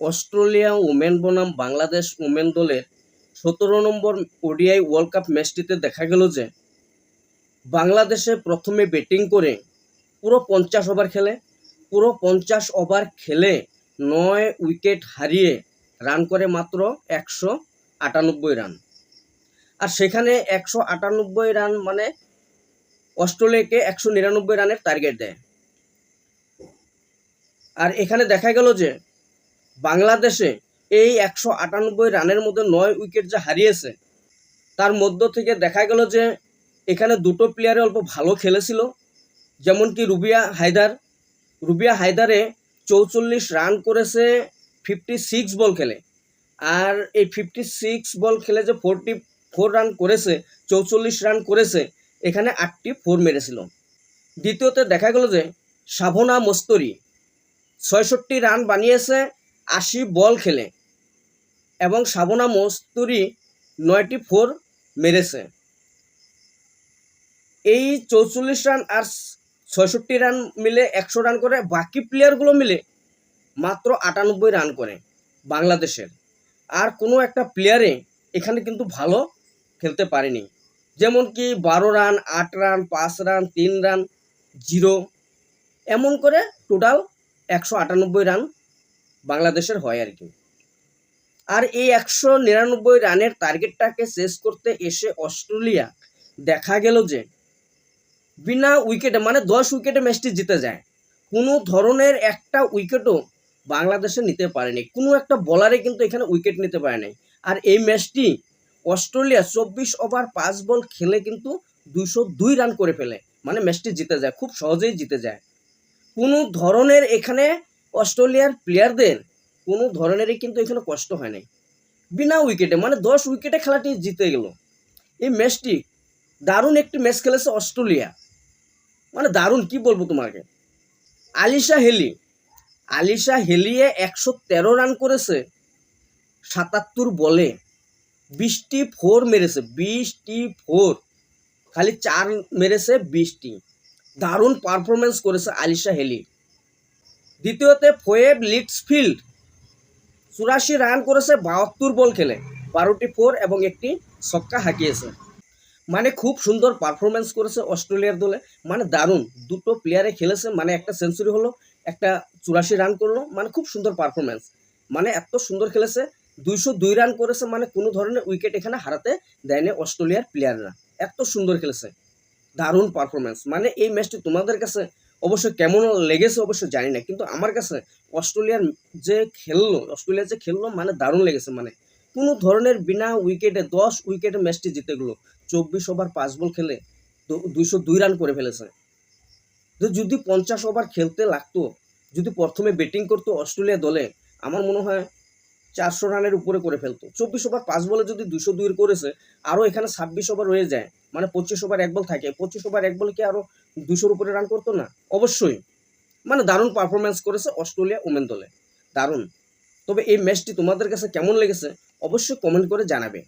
Australia women বনাম Bangladesh women দলের সতেরো নম্বর ওডিআই ওয়ার্ল্ড কাপ ম্যাচটিতে দেখা গেল যে বাংলাদেশে প্রথমে ব্যাটিং করে পুরো পঞ্চাশ ওভার খেলে, পুরো পঞ্চাশ ওভার খেলে নয় উইকেট হারিয়ে রান করে মাত্র একশো আটানব্বই রান। আর সেখানে একশো আটানব্বই রান মানে অস্ট্রেলিয়াকে একশো নিরানব্বই রানের টার্গেট দেয়। আর এখানে দেখা গেল যে বাংলাদেশে এই একশো আটানব্বই রানের মধ্যে নয় উইকেট যে হারিয়েছে, তার মধ্য থেকে দেখা গেল যে এখানে দুটো প্লেয়ারে অল্প ভালো খেলেছিল যেমন কি রুবিয়া হায়দার। রুবিয়া হায়দারে চৌচল্লিশ রান করেছে ফিফটি সিক্স বল খেলে। আর এই ফিফটি সিক্স বল খেলে যে ফোরটি ফোর রান করেছে, চৌচল্লিশ রান করেছে, এখানে আটটি ফোর মেরেছিল। দ্বিতীয়তে দেখা গেল যে সাভনা মস্তরি ছয়ষট্টি রান বানিয়েছে আশি বল খেলে এবং সাবনা মস্তুরি নয়টি ফোর মেরেছে। এই চৌচল্লিশ রান আর ছয়ষট্টি রান মিলে একশো রান করে বাকি প্লেয়ারগুলো মিলে মাত্র আটানব্বই রান করে বাংলাদেশের। আর কোনো একটা প্লেয়ারে এখানে কিন্তু ভালো খেলতে পারেনি। যেমন কি বারো রান, আট রান, পাঁচ রান, তিন রান, জিরো। এমন করে টোটাল একশো আটানব্বই রান বাংলাদেশের হয় আর কি। আর এই একশো নিরানব্বই রানের টার্গেটটাকে শেষ করতে এসে অস্ট্রেলিয়া দেখা গেল যে, বিনা উইকেটে মানে দশ উইকেটে ম্যাচটি জিতে যায়। কোনো ধরনের একটা উইকেটও বাংলাদেশে নিতে পারেনি। কোনো একটা বলারে কিন্তু এখানে উইকেট নিতে পারে নাই আর এই ম্যাচটি অস্ট্রেলিয়া চব্বিশ ওভার পাঁচ বল খেলে কিন্তু দুশো দুই রান করে ফেলে। মানে ম্যাচটি জিতে যায়, খুব সহজেই জিতে যায়। কোনো ধরনের এখানে অস্ট্রেলিয়ার প্লেয়ারদের কোনো ধরনেরই কিন্তু এখানে কষ্ট হয় নাই। বিনা উইকেটে মানে দশ উইকেটে খেলাটি জিতে গেল। এই ম্যাচটি দারুণ একটি ম্যাচ খেলেছে অস্ট্রেলিয়া। মানে দারুণ, কি বলব তোমাকে? আলিশা হেলি, আলিশা হেলিয়ে একশো তেরো রান করেছে, সাতাত্তর বলে বিশটি ফোর মেরেছে বিশটি ফোর খালি চার মেরেছে বিশটি দারুণ পারফরমেন্স করেছে আলিশা হেলি। দ্বিতীয়তে ফোয়েব লিটসফিল্ড। চুরাশি রান করেছে, বাহাত্তর বল খেলে। বারোটি ফোর এবং একটি ছক্কা হাঁকিয়েছে। মানে খুব সুন্দর পারফরমেন্স করেছে অস্ট্রেলিয়ার দলে। মানে দারুণ। দুটো প্লেয়ারে খেলেছে মানে একটা সেঞ্চুরি হলো, একটা চুরাশি রান করল মানে খুব সুন্দর পারফরমেন্স মানে এত সুন্দর খেলেছে, দুইশো দুই রান করেছে মানে কোনো ধরনের উইকেট এখানে হারাতে দেয়নি অস্ট্রেলিয়ার প্লেয়াররা। এত সুন্দর খেলেছে। দারুণ পারফরমেন্স মানে এই ম্যাচটি তোমাদের কাছে অবশ্যই কেমন লেগেছে অবশ্যই জানি না, কিন্তু আমার কাছে অস্ট্রেলিয়ার যে খেললো অস্ট্রেলিয়া যে খেললো মানে দারুণ লেগেছে মানে। কোনো ধরনের বিনা উইকেটে দশ উইকেটে ম্যাচটি জিতে গেলো, চব্বিশ ওভার পাঁচ বল খেলে দুইশো দুই রান করে ফেলেছে। যদি পঞ্চাশ ওভার খেলতে লাগতো, যদি প্রথমে ব্যাটিং করতো অস্ট্রেলিয়া দলে, আমার মনে হয় চারশো রানের উপরে করে ফেলতো। চব্বিশ ওভার পাঁচ বলে যদি দুশো দুই করেছে, আরও এখানে ছাব্বিশ ওভার রয়ে যায়। মানে পঁচিশ ওভার এক বল থাকে। পঁচিশ ওভার এক বলে কি আরও দুশোর উপরে রান করতো? না। অবশ্যই। মানে দারুণ পারফরমেন্স করেছে অস্ট্রেলিয়া ওমেন দলে। দারুণ। তবে এই ম্যাচটি তোমাদের কাছে কেমন লেগেছে, অবশ্যই কমেন্ট করে জানাবে।